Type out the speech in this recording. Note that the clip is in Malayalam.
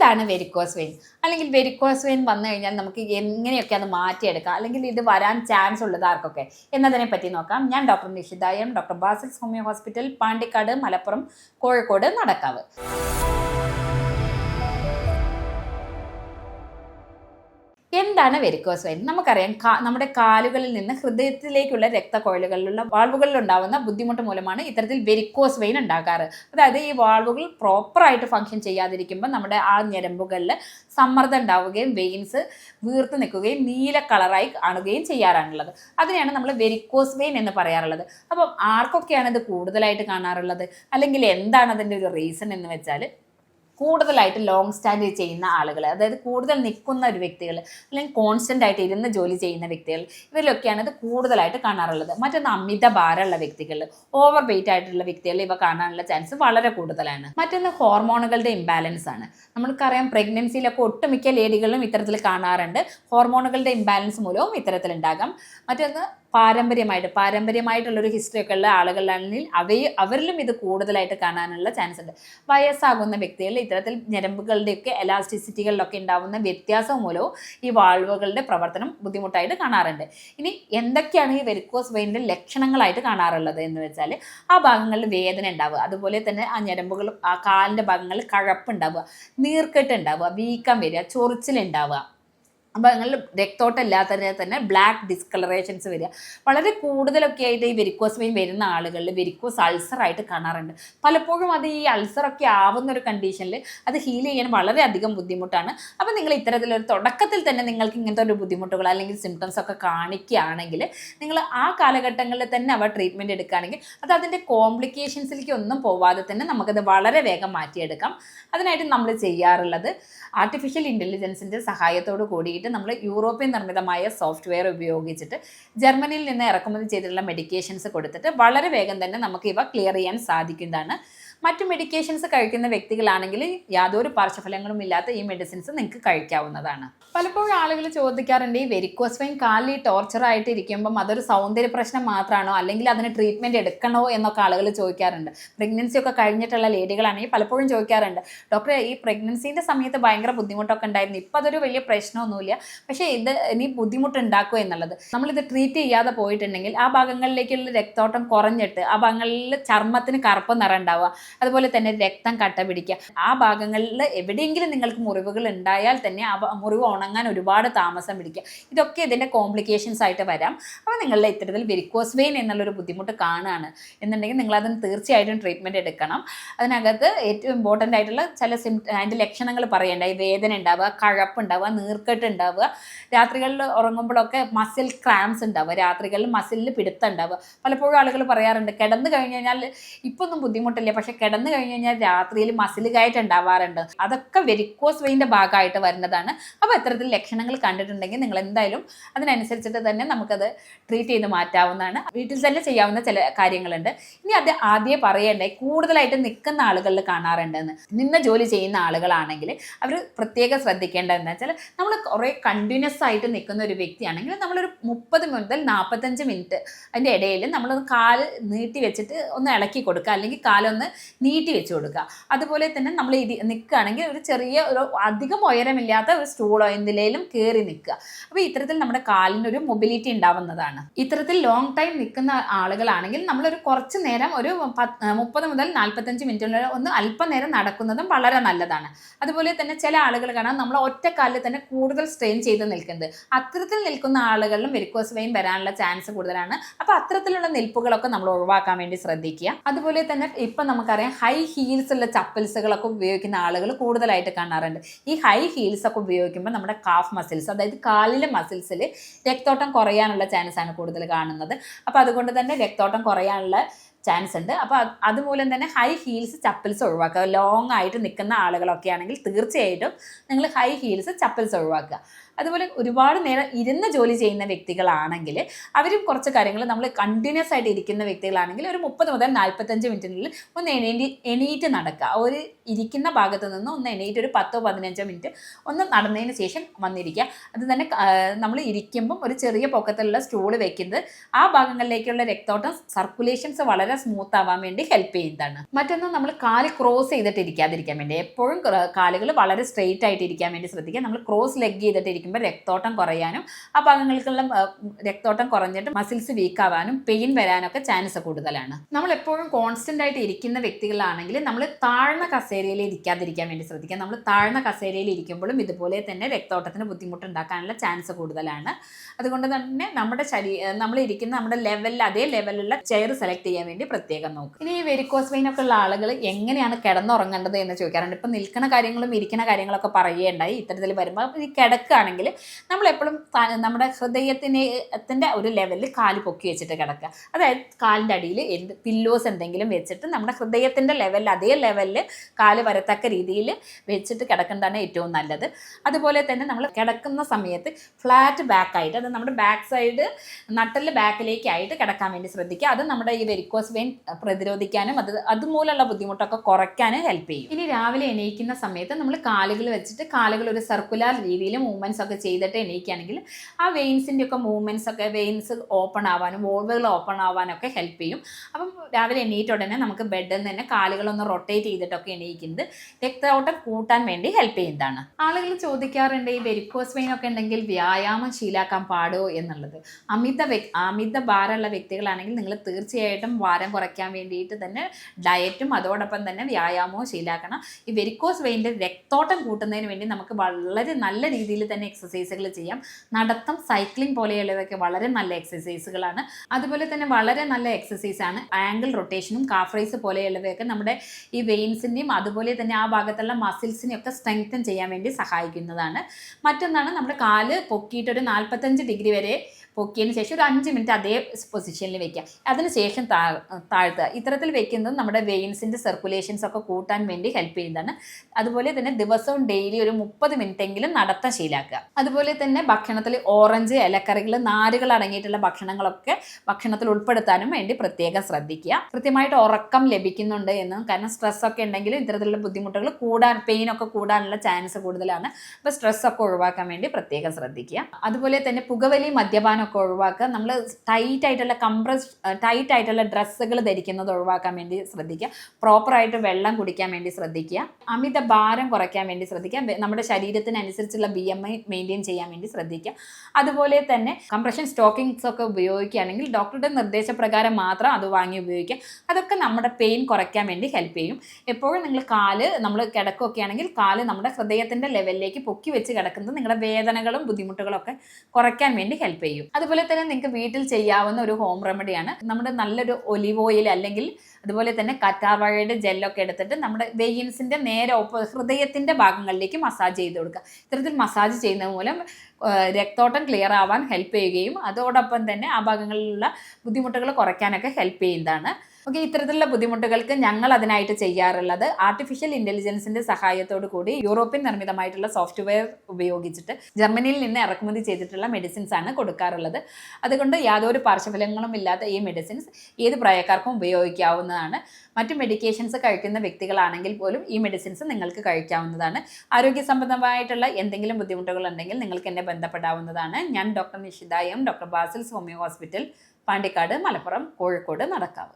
എന്താണ് വെരിക്കോസ് വെയിൻ അല്ലെങ്കിൽ വെരിക്കോസ് വെയിൻ വന്നു കഴിഞ്ഞാൽ നമുക്ക് എങ്ങനെയൊക്കെ അത് മാറ്റിയെടുക്കാം? അല്ലെങ്കിൽ ഇത് വരാൻ ചാൻസ് ഉള്ളത് ആർക്കൊക്കെ? എന്നതിനെ പറ്റി നോക്കാം. ഞാൻ doctor നിഷിതായം doctor Basil's homeo hospital Pandikkad Malappuram Kozhikode Nadakkavu. എന്താണ് വെരിക്കോസ് വെയിൻ നമുക്കറിയാം നമ്മുടെ കാലുകളിൽ നിന്ന് ഹൃദയത്തിലേക്കുള്ള രക്തക്കോയിലുകളിലുള്ള വാൾവുകളിൽ ഉണ്ടാകുന്ന ബുദ്ധിമുട്ട് മൂലമാണ് ഇത്തരത്തിൽ വെരിക്കോസ് വെയിൻ ഉണ്ടാകാറ്. അതായത് ഈ വാൾവുകൾ പ്രോപ്പറായിട്ട് ഫങ്ഷൻ ചെയ്യാതിരിക്കുമ്പോൾ നമ്മുടെ ആ ഞരമ്പുകളിൽ സമ്മർദ്ദം ഉണ്ടാവുകയും വെയിൻസ് വീർത്ത് നിൽക്കുകയും നീല കളറായി കാണുകയും ചെയ്യാറാണുള്ളത്. അതിനെയാണ് നമ്മൾ വെരിക്കോസ് വെയിൻ എന്ന് പറയാറുള്ളത്. അപ്പം ആർക്കൊക്കെയാണ് ഇത് കൂടുതലായിട്ട് കാണാറുള്ളത്? അല്ലെങ്കിൽ എന്താണ് അതിന്റെ ഒരു റീസൺ എന്ന് വെച്ചാൽ കൂടുതലായിട്ട് ലോങ് സ്റ്റാൻഡ് ചെയ്യുന്ന ആളുകൾ അതായത് കൂടുതൽ നിൽക്കുന്ന ഒരു വ്യക്തികൾ അല്ലെങ്കിൽ കോൺസ്റ്റന്റ് ആയിട്ട് ഇരുന്ന് ജോലി ചെയ്യുന്ന വ്യക്തികൾ ഇവരിലൊക്കെയാണ് ഇത് കൂടുതലായിട്ട് കാണാറുള്ളത്. മറ്റൊന്ന് അമിത ഭാരമുള്ള വ്യക്തികൾ ഓവർ വെയിറ്റ് ആയിട്ടുള്ള വ്യക്തികൾ ഇവ കാണാനുള്ള ചാൻസ് വളരെ കൂടുതലാണ്. മറ്റൊന്ന് ഹോർമോണുകളുടെ ഇംബാലൻസ് ആണ്. നമ്മൾക്കറിയാം പ്രഗ്നൻസിയിലൊക്കെ ഒട്ടുമിക്ക ലേഡികളിലും ഇത്തരത്തിൽ കാണാറുണ്ട്. ഹോർമോണുകളുടെ ഇംബാലൻസ് മൂലവും ഇത്തരത്തിലുണ്ടാകാം. മറ്റൊന്ന് പാരമ്പര്യമായിട്ട് പാരമ്പര്യമായിട്ടുള്ള ഒരു ഹിസ്റ്ററി ഒക്കെ ഉള്ള ആളുകളിലാണെങ്കിൽ അവയെ അവരിലും ഇത് കൂടുതലായിട്ട് കാണാനുള്ള ചാൻസ് ഉണ്ട്. വയസ്സാകുന്ന വ്യക്തികളിൽ ഇത്തരത്തിൽ ഞരമ്പുകളുടെയൊക്കെ എലാസ്റ്റിസിറ്റികളിലൊക്കെ ഉണ്ടാകുന്ന വ്യത്യാസം മൂലവും ഈ വാൾവുകളുടെ പ്രവർത്തനം ബുദ്ധിമുട്ടായിട്ട് കാണാറുണ്ട്. ഇനി എന്തൊക്കെയാണ് ഈ വെരിക്കോസ് വെയിന്റെ ലക്ഷണങ്ങളായിട്ട് കാണാറുള്ളത് എന്ന് വെച്ചാൽ ആ ഭാഗങ്ങളിൽ വേദന ഉണ്ടാവുക അതുപോലെ തന്നെ ആ ഞരമ്പുകൾ ആ കാലിന്റെ ഭാഗങ്ങളിൽ കഴപ്പ് ഉണ്ടാവുക നീർക്കെട്ട് വീക്കം വരിക ചൊറിച്ചിലുണ്ടാവുക ഭാഗങ്ങളിൽ രക്തോട്ടം ഇല്ലാത്തതിനെ തന്നെ ബ്ലാക്ക് ഡിസ്കളറേഷൻസ് വരിക. വളരെ കൂടുതലൊക്കെ ആയിട്ട് ഈ വെരിക്കോസ് വെയിൻ വരുന്ന ആളുകളിൽ വെരിക്കോസ് അൾസറായിട്ട് കാണാറുണ്ട്. പലപ്പോഴും അത് ഈ അൾസറൊക്കെ ആവുന്ന ഒരു കണ്ടീഷനിൽ അത് ഹീൽ ചെയ്യാൻ വളരെയധികം ബുദ്ധിമുട്ടാണ്. അപ്പോൾ നിങ്ങൾ ഇത്തരത്തിലൊരു തുടക്കത്തിൽ തന്നെ നിങ്ങൾക്ക് ഇങ്ങനത്തെ ഒരു ബുദ്ധിമുട്ടുകൾ അല്ലെങ്കിൽ സിംറ്റംസ് ഒക്കെ കാണിക്കുകയാണെങ്കിൽ നിങ്ങൾ ആ കാലഘട്ടങ്ങളിൽ തന്നെ അവ ട്രീറ്റ്മെന്റ് എടുക്കുകയാണെങ്കിൽ അത് അതിന്റെ കോംപ്ലിക്കേഷൻസിലേക്ക് ഒന്നും പോവാതെ തന്നെ നമുക്കത് വളരെ വേഗം മാറ്റിയെടുക്കാം. അതിനായിട്ട് നമ്മൾ ചെയ്യാറുള്ളത് ആർട്ടിഫിഷ്യൽ ഇന്റലിജൻസിന്റെ സഹായത്തോട് കൂടിയിട്ട് നമ്മൾ യൂറോപ്യൻ നിർമ്മിതമായ സോഫ്റ്റ്വെയർ ഉപയോഗിച്ചിട്ട് ജർമ്മനിയിൽ നിന്ന് ഇറക്കുമതി ചെയ്തിട്ടുള്ള മെഡിക്കേഷൻസ് കൊടുത്തിട്ട് വളരെ വേഗം തന്നെ നമുക്ക് ഇവ ക്ലിയർ ചെയ്യാൻ സാധിക്കുന്നതാണ്. മറ്റു മെഡിക്കേഷൻസ് കഴിക്കുന്ന വ്യക്തികളാണെങ്കിൽ യാതൊരു പാർശ്വഫലങ്ങളും ഇല്ലാത്ത ഈ മെഡിസിൻസ് നിങ്ങൾക്ക് കഴിക്കാവുന്നതാണ്. പലപ്പോഴും ആളുകൾ ചോദിക്കാറുണ്ട് ഈ വെരിക്കോസ് വെയിൻ കാലിൽ ടോർച്ചർ ആയിട്ട് ഇരിക്കുമ്പം അതൊരു സൗന്ദര്യ പ്രശ്നം മാത്രമാണോ? അല്ലെങ്കിൽ അതിന് ട്രീറ്റ്മെന്റ് എടുക്കണോ എന്നൊക്കെ ആളുകൾ ചോദിക്കാറുണ്ട്. പ്രഗ്നൻസി ഒക്കെ കഴിഞ്ഞിട്ടുള്ള ലേഡികളാണെങ്കിൽ പലപ്പോഴും ചോദിക്കാറുണ്ട് ഡോക്ടറെ ഈ പ്രഗ്നൻസീന്റെ സമയത്ത് ഭയങ്കര ബുദ്ധിമുട്ടൊക്കെ ഉണ്ടായിരുന്നു. ഇപ്പം അതൊരു വലിയ പ്രശ്നമൊന്നുമില്ല. പക്ഷേ ഇത് ഇനി ബുദ്ധിമുട്ടുണ്ടാക്കുക എന്നുള്ളത്. നമ്മളിത് ട്രീറ്റ് ചെയ്യാതെ പോയിട്ടുണ്ടെങ്കിൽ ആ ഭാഗങ്ങളിലേക്കുള്ള രക്തോട്ടം കുറഞ്ഞിട്ട് ആ ഭാഗങ്ങളിൽ ചർമ്മത്തിന് കറുപ്പ് നിറ ഉണ്ടാവുക. അതുപോലെ തന്നെ രക്തം കട്ട പിടിക്കുക. ആ ഭാഗങ്ങളിൽ എവിടെയെങ്കിലും നിങ്ങൾക്ക് മുറിവുകൾ ഉണ്ടായാൽ തന്നെ ആ മുറിവ് ഉണങ്ങാൻ ഒരുപാട് താമസം പിടിക്കുക. ഇതൊക്കെ ഇതിന്റെ കോംപ്ലിക്കേഷൻസ് ആയിട്ട് വരാം. അപ്പോൾ നിങ്ങളുടെ ഇത്തരത്തിൽ വെരിക്കോസ് വെയിൻ എന്നുള്ളൊരു ബുദ്ധിമുട്ട് കാണുകയാണ്. എന്നുണ്ടെങ്കിൽ നിങ്ങളതിന് തീർച്ചയായിട്ടും ട്രീറ്റ്മെന്റ് എടുക്കണം. അതിനകത്ത് ഏറ്റവും ഇമ്പോർട്ടന്റ് ആയിട്ടുള്ള ചില സിം അതിന്റെ ലക്ഷണങ്ങൾ പറയണ്ടായി വേദന ഉണ്ടാവുക കഴപ്പ് ഉണ്ടാവുക നീർക്കെട്ട് ഉണ്ടാവുക. രാത്രികളിൽ ഉറങ്ങുമ്പോഴൊക്കെ മസിൽ ക്രാംസ് ഉണ്ടാവുക. രാത്രികളിൽ മസിലിൽ പിടുത്തം ഉണ്ടാവുക. പലപ്പോഴും ആളുകൾ പറയാറുണ്ട് കിടന്നു കഴിഞ്ഞ് കഴിഞ്ഞാൽ ഇപ്പൊന്നും ബുദ്ധിമുട്ടില്ല. പക്ഷെ കിടന്നു കഴിഞ്ഞു കഴിഞ്ഞാൽ രാത്രിയിൽ മസിൽ കയറ്റ് ഉണ്ടാവാറുണ്ട്. അതൊക്കെ വെരിക്കോസ് വെയിന്റെ ഭാഗമായിട്ട് വരുന്നതാണ്. അപ്പോൾ ഇത്തരത്തിൽ ലക്ഷണങ്ങൾ കണ്ടിട്ടുണ്ടെങ്കിൽ നിങ്ങൾ എന്തായാലും അതിനനുസരിച്ചിട്ട് തന്നെ നമുക്കത് ട്രീറ്റ് ചെയ്ത് മാറ്റാവുന്നതാണ്. വീട്ടിൽ തന്നെ ചെയ്യാവുന്ന ചില കാര്യങ്ങളുണ്ട്. ഇനി അത് ആദ്യം പറയേണ്ടേ കൂടുതലായിട്ട് നിൽക്കുന്ന ആളുകളിൽ കാണാറുണ്ടെന്ന്. നിന്ന് ജോലി ചെയ്യുന്ന ആളുകളാണെങ്കിൽ അവർ പ്രത്യേകം ശ്രദ്ധിക്കേണ്ടത് എന്താ വെച്ചാൽ നമ്മൾ കുറേ കണ്ടിന്യൂസ് ആയിട്ട് നിൽക്കുന്ന ഒരു വ്യക്തിയാണെങ്കിൽ നമ്മളൊരു മുപ്പത് മുതൽ നാൽപ്പത്തഞ്ച് മിനിറ്റ് അതിന്റെ ഇടയിൽ നമ്മളൊന്ന് കാൽ നീട്ടി വെച്ചിട്ട് ഒന്ന് ഇളക്കി കൊടുക്കുക. അല്ലെങ്കിൽ കാലൊന്ന് നീട്ടി വെച്ച് കൊടുക്കുക. അതുപോലെ തന്നെ നമ്മൾ ഇരി നിൽക്കുകയാണെങ്കിൽ ഒരു ചെറിയ ഒരു അധികം ഉയരമില്ലാത്ത ഒരു സ്റ്റൂളോ എന്തിലേലും കയറി നിൽക്കുക. അപ്പോൾ ഇത്തരത്തിൽ നമ്മുടെ കാലിന് ഒരു മൊബിലിറ്റി ഉണ്ടാവുന്നതാണ്. ഇത്തരത്തിൽ ലോങ് ടൈം നിൽക്കുന്ന ആളുകളാണെങ്കിൽ നമ്മളൊരു കുറച്ച് നേരം ഒരു മുപ്പത് മുതൽ നാൽപ്പത്തഞ്ച് മിനിറ്റ് ഒന്ന് അല്പനേരം നടക്കുന്നതും വളരെ നല്ലതാണ്. അതുപോലെ തന്നെ ചില ആളുകൾ കാണാൻ നമ്മൾ ഒറ്റക്കാലിൽ തന്നെ കൂടുതൽ സ്ട്രെയിൻ ചെയ്ത് നിൽക്കുന്നത്. അത്തരത്തിൽ നിൽക്കുന്ന ആളുകളിലും വെരിക്കോസ് വെയിൻ വരാനുള്ള ചാൻസ് കൂടുതലാണ്. അപ്പോൾ അത്തരത്തിലുള്ള നിൽപ്പുകളൊക്കെ നമ്മൾ ഒഴിവാക്കാൻ വേണ്ടി ശ്രദ്ധിക്കുക. അതുപോലെ തന്നെ ഇപ്പം നമുക്കറിയാം ഹൈ ഹീൽസ് ഉള്ള ചപ്പൽസുകളൊക്കെ ഉപയോഗിക്കുന്ന ആളുകൾ കൂടുതലായിട്ട് കാണാറുണ്ട്. ഈ ഹൈ ഹീൽസ് ഒക്കെ ഉപയോഗിക്കുമ്പോൾ നമ്മുടെ കാഫ് മസിൽസ് അതായത് കാലിലെ മസിൽസിൽ രക്തോട്ടം കുറയാനുള്ള ചാൻസ് ആണ് കൂടുതൽ കാണുന്നത്. അപ്പോൾ അതുകൊണ്ട് തന്നെ രക്തോട്ടം കുറയാനുള്ള ചാൻസ് ഉണ്ട്. അപ്പോൾ അതുമൂലം തന്നെ ഹൈ ഹീൽസ് ചപ്പൽസ് ഒഴിവാക്കുക. ലോങ് ആയിട്ട് നിൽക്കുന്ന ആളുകളൊക്കെ ആണെങ്കിൽ തീർച്ചയായിട്ടും നിങ്ങൾ ഹൈ ഹീൽസ് ചപ്പൽസ് ഒഴിവാക്കുക. അതുപോലെ ഒരുപാട് നേരം ഇരുന്ന് ജോലി ചെയ്യുന്ന വ്യക്തികളാണെങ്കിൽ അവരും കുറച്ച് കാര്യങ്ങൾ നമ്മൾ കണ്ടിന്യൂസ് ആയിട്ട് ഇരിക്കുന്ന വ്യക്തികളാണെങ്കിൽ ഒരു മുപ്പത് മുതൽ നാൽപ്പത്തഞ്ച് മിനിറ്റിനുള്ളിൽ ഒന്ന് എണീ എണീറ്റ് നടക്കുക. ഒരു ഇരിക്കുന്ന ഭാഗത്ത് നിന്ന് ഒന്ന് എണീറ്റ് ഒരു പത്തോ പതിനഞ്ചോ മിനിറ്റ് ഒന്ന് നടന്നതിന് ശേഷം വന്നിരിക്കുക. അത് തന്നെ നമ്മൾ ഇരിക്കുമ്പം ഒരു ചെറിയ പൊക്കത്തിലുള്ള സ്റ്റൂൾ വെക്കുന്നത് ആ ഭാഗങ്ങളിലേക്കുള്ള രക്തോട്ടം സർക്കുലേഷൻസ് വളരെ വളരെ സ്മൂത്ത് ആവാൻ വേണ്ടി ഹെൽപ്പ് ചെയ്യുന്നതാണ്. മറ്റൊന്ന് നമ്മൾ കാൽ ക്രോസ് ചെയ്തിട്ട് ഇരിക്കാതിരിക്കാൻ വേണ്ടി എപ്പോഴും കാലുകൾ വളരെ സ്ട്രെയിറ്റ് ആയിട്ട് ഇരിക്കാൻ വേണ്ടി ശ്രദ്ധിക്കുക. നമ്മൾ ക്രോസ് ലെഗ് ചെയ്തിട്ട് ഇരിക്കുമ്പോൾ രക്തോട്ടം കുറയാനും ആ ഭാഗങ്ങൾക്കുള്ള രക്തോട്ടം കുറഞ്ഞിട്ട് മസിൽസ് വീക്ക് ആവാനും പെയിൻ വരാനൊക്കെ ചാൻസ് കൂടുതലാണ്. നമ്മൾ എപ്പോഴും കോൺസ്റ്റന്റ് ആയിട്ട് ഇരിക്കുന്ന വ്യക്തികളാണെങ്കിൽ നമ്മൾ താഴ്ന്ന കസേരയിൽ ഇരിക്കാതിരിക്കാൻ വേണ്ടി ശ്രദ്ധിക്കുക. നമ്മൾ താഴ്ന്ന കസേരയിൽ ഇരിക്കുമ്പോഴും ഇതുപോലെ തന്നെ രക്തോട്ടത്തിന് ബുദ്ധിമുട്ടുണ്ടാക്കാനുള്ള ചാൻസ് കൂടുതലാണ്. അതുകൊണ്ട് തന്നെ നമ്മുടെ ശരീ നമ്മൾ ഇരിക്കുന്ന നമ്മുടെ ലെവലിൽ അതേ ലെവലിലുള്ള ചെയർ സെലക്ട് ചെയ്യാൻ വേണ്ടി പ്രത്യേകം നോക്കും. ഇനി ഈ വെരിക്കോസ് വെയിൻ ഒക്കെ ഉള്ള ആളുകൾ എങ്ങനെയാണ് കിടന്നുറങ്ങേണ്ടത് എന്ന് ചോദിക്കാറുണ്ട്. ഇപ്പം നിൽക്കുന്ന കാര്യങ്ങളും ഇരിക്കുന്ന കാര്യങ്ങളൊക്കെ പറയുകയുണ്ടായി. ഇത്തരത്തിൽ വരുമ്പോൾ ഈ കിടക്കുകയാണെങ്കിൽ നമ്മൾ എപ്പോഴും നമ്മുടെ ഹൃദയത്തിനെ ഒരു ലെവലിൽ കാൽ പൊക്കി വെച്ചിട്ട് കിടക്കുക. അതായത് കാലിന്റെ അടിയിൽ എന്ത് പില്ലോസ് എന്തെങ്കിലും വെച്ചിട്ട് നമ്മുടെ ഹൃദയത്തിന്റെ ലെവലിൽ അതേ ലെവലിൽ കാൽ വരത്തക്ക രീതിയിൽ വെച്ചിട്ട് കിടക്കുന്നതാണ് ഏറ്റവും നല്ലത്. അതുപോലെ തന്നെ നമ്മൾ കിടക്കുന്ന സമയത്ത് ഫ്ലാറ്റ് ബാക്ക് ആയിട്ട് അത് നമ്മുടെ ബാക്ക് സൈഡ് നട്ടൽ ബാക്കിലേക്കായിട്ട് കിടക്കാൻ വേണ്ടി ശ്രദ്ധിക്കുക. അത് നമ്മുടെ ഈ വെരിക്കോസ് വെയിൻ പ്രതിരോധിക്കാനും അത് അതുമൂലമുള്ള ബുദ്ധിമുട്ടൊക്കെ കുറയ്ക്കാനും ഹെൽപ്പ് ചെയ്യും. ഇനി രാവിലെ എണീക്കുന്ന സമയത്ത് നമ്മൾ കാലുകൾ വെച്ചിട്ട് കാലുകൾ ഒരു സർക്കുലർ രീതിയിൽ മൂവ്മെന്റ്സ് ഒക്കെ ചെയ്തിട്ട് എണീക്കുകയാണെങ്കിൽ ആ വെയിൻസിന്റെ ഒക്കെ മൂവ്മെന്റ്സ് ഒക്കെ വെയിൻസ് ഓപ്പൺ ആവാനും വോൾവുകൾ ഓപ്പൺ ആവാനൊക്കെ ഹെൽപ്പ് ചെയ്യും. അപ്പം രാവിലെ എണീറ്റ ഉടനെ നമുക്ക് ബെഡിൽ നിന്ന് തന്നെ കാലുകളൊന്ന് റൊട്ടേറ്റ് ചെയ്തിട്ടൊക്കെ എണീക്കുന്നത് രക്തയോട്ടം കൂട്ടാൻ വേണ്ടി ഹെൽപ്പ് ചെയ്യുന്നതാണ്. ആളുകൾ ചോദിക്കാറുണ്ട് ഈ വെരിക്കോസ് വെയിൻ ഒക്കെ ഉണ്ടെങ്കിൽ വ്യായാമം ശീലാക്കാൻ പാടുമോ എന്നുള്ളത്. അമിത അമിത ഭാരമുള്ള വ്യക്തികളാണെങ്കിൽ നിങ്ങൾ തീർച്ചയായിട്ടും ഭാരം കുറയ്ക്കാൻ വേണ്ടിയിട്ട് തന്നെ ഡയറ്റും അതോടൊപ്പം തന്നെ വ്യായാമവും ശീലാക്കണം. ഈ വെരിക്കോസ് വെയിന്റെ രക്തോട്ടം കൂട്ടുന്നതിന് വേണ്ടി നമുക്ക് വളരെ നല്ല രീതിയിൽ തന്നെ എക്സസൈസുകൾ ചെയ്യാം. നടത്തം സൈക്ലിംഗ് പോലെയുള്ളവയൊക്കെ വളരെ നല്ല എക്സസൈസുകളാണ് അതുപോലെ തന്നെ വളരെ നല്ല എക്സസൈസ് ആണ് ആംഗിൾ റൊട്ടേഷനും കാഫ്രൈസ് പോലെയുള്ളവയൊക്കെ നമ്മുടെ ഈ വെയിൻസിന്റെയും അതുപോലെ തന്നെ ആ ഭാഗത്തുള്ള മസിൽസിനെയും ഒക്കെ സ്ട്രെങ്തൻ ചെയ്യാൻ വേണ്ടി സഹായിക്കുന്നതാണ്. മറ്റൊന്നാണ് നമ്മുടെ കാൽ പൊക്കിയിട്ടൊരു നാൽപ്പത്തഞ്ച് ഡിഗ്രി വരെ പൊക്കിയതിന് ശേഷം ഒരു അഞ്ച് മിനിറ്റ് അതേ പൊസിഷനിൽ വെക്കുക. അതിനുശേഷം താ താഴ്ത്തുക. ഇത്തരത്തിൽ വെക്കുന്നത് നമ്മുടെ വെയിൻസിന്റെ സർക്കുലേഷൻസ് ഒക്കെ കൂട്ടാൻ വേണ്ടി ഹെൽപ്പ് ചെയ്യുന്നതാണ്. അതുപോലെ തന്നെ ദിവസവും ഡെയിലി ഒരു മുപ്പത് മിനിറ്റ് എങ്കിലും നടത്താൻ ശീലാക്കുക. അതുപോലെ തന്നെ ഭക്ഷണത്തിൽ ഓറഞ്ച് ഇലക്കറികൾ നാരുകൾ അടങ്ങിയിട്ടുള്ള ഭക്ഷണങ്ങളൊക്കെ ഭക്ഷണത്തിൽ ഉൾപ്പെടുത്താനും വേണ്ടി പ്രത്യേകം ശ്രദ്ധിക്കുക. കൃത്യമായിട്ട് ഉറക്കം ലഭിക്കുന്നുണ്ട് എന്നും കാരണം സ്ട്രെസ് ഒക്കെ ഉണ്ടെങ്കിൽ ഇത്തരത്തിലുള്ള ബുദ്ധിമുട്ടുകൾ കൂടാൻ പെയിൻ ഒക്കെ കൂടാനുള്ള ചാൻസ് കൂടുതലാണ്. അപ്പോൾ സ്ട്രെസ് ഒക്കെ ഒഴിവാക്കാൻ വേണ്ടി പ്രത്യേകം ശ്രദ്ധിക്കുക. അതുപോലെ തന്നെ പുകവലി മദ്യപാനം ഒക്കെ ഒഴിവാക്കുക. നമ്മൾ ടൈറ്റ് ആയിട്ടുള്ള കംപ്രസ് ടൈറ്റ് ആയിട്ടുള്ള ഡ്രസ്സുകൾ ധരിക്കുന്നത് ഒഴിവാക്കാൻ വേണ്ടി ശ്രദ്ധിക്കുക. പ്രോപ്പറായിട്ട് വെള്ളം കുടിക്കാൻ വേണ്ടി ശ്രദ്ധിക്കുക. അമിത ഭാരം കുറയ്ക്കാൻ വേണ്ടി ശ്രദ്ധിക്കുക. നമ്മുടെ ശരീരത്തിനനുസരിച്ചുള്ള ബി എം ഐ മെയിന്റെയിൻ ചെയ്യാൻ വേണ്ടി ശ്രദ്ധിക്കുക. അതുപോലെ തന്നെ കംപ്രഷൻ സ്റ്റോക്കിങ്സ് ഒക്കെ ഉപയോഗിക്കുകയാണെങ്കിൽ ഡോക്ടറുടെ നിർദ്ദേശപ്രകാരം മാത്രം അത് വാങ്ങി ഉപയോഗിക്കുക. അതൊക്കെ നമ്മുടെ പെയിൻ കുറയ്ക്കാൻ വേണ്ടി ഹെൽപ്പ് ചെയ്യും. എപ്പോഴും നിങ്ങൾ കാൽ നമ്മൾ കിടക്കുകയൊക്കെ ആണെങ്കിൽ കാൽ നമ്മുടെ ഹൃദയത്തിന്റെ ലെവലിലേക്ക് പൊക്കി വെച്ച് കിടക്കുന്നത് നിങ്ങളുടെ വേദനകളും ബുദ്ധിമുട്ടുകളൊക്കെ കുറയ്ക്കാൻ വേണ്ടി ഹെൽപ്പ് ചെയ്യും. അതുപോലെ തന്നെ നിങ്ങൾക്ക് വീട്ടിൽ ചെയ്യാവുന്ന ഒരു ഹോം റെമഡിയാണ് നമ്മുടെ നല്ലൊരു ഒലിവ് ഓയിൽ അല്ലെങ്കിൽ അതുപോലെ തന്നെ കറ്റാർവാഴയുടെ ജെല്ലൊക്കെ എടുത്തിട്ട് നമ്മുടെ വെയിൻസിന്റെ നേരെ ഒപ്പ ഹൃദയത്തിന്റെ ഭാഗങ്ങളിലേക്ക് മസാജ് ചെയ്ത് കൊടുക്കുക. ഇത്തരത്തിൽ മസാജ് ചെയ്യുന്നത് മൂലം രക്തോട്ടം ക്ലിയർ ആവാൻ ഹെൽപ്പ് ചെയ്യുകയും അതോടൊപ്പം തന്നെ ആ ഭാഗങ്ങളിലുള്ള ബുദ്ധിമുട്ടുകൾ കുറയ്ക്കാനൊക്കെ ഹെൽപ്പ് ചെയ്യുന്നതാണ്. ഓക്കെ ഇത്തരത്തിലുള്ള ബുദ്ധിമുട്ടുകൾക്ക് ഞങ്ങൾ അതിനായിട്ട് ചെയ്യാറുള്ളത് ആർട്ടിഫിഷ്യൽ ഇന്റലിജൻസിന്റെ സഹായത്തോടു കൂടി യൂറോപ്യൻ നിർമ്മിതമായിട്ടുള്ള സോഫ്റ്റ്വെയർ ഉപയോഗിച്ചിട്ട് ജർമ്മനിയിൽ നിന്ന് ഇറക്കുമതി ചെയ്തിട്ടുള്ള മെഡിസിൻസ് ആണ് കൊടുക്കാറുള്ളത്. അതുകൊണ്ട് യാതൊരു പാർശ്വഫലങ്ങളും ഇല്ലാത്ത ഈ മെഡിസിൻസ് ഏത് പ്രായക്കാർക്കും ഉപയോഗിക്കാവുന്നതാണ്. മറ്റു മെഡിക്കേഷൻസ് കഴിക്കുന്ന വ്യക്തികളാണെങ്കിൽ പോലും ഈ മെഡിസിൻസ് നിങ്ങൾക്ക് കഴിക്കാവുന്നതാണ്. ആരോഗ്യ സംബന്ധമായിട്ടുള്ള എന്തെങ്കിലും ബുദ്ധിമുട്ടുകൾ ഉണ്ടെങ്കിൽ നിങ്ങൾക്ക് എന്നെ ബന്ധപ്പെടാവുന്നതാണ്. ഞാൻ doctor Nishitha M doctor Basil's homeo hospital Pandikkad Malappuram Kozhikode Nadakkavu.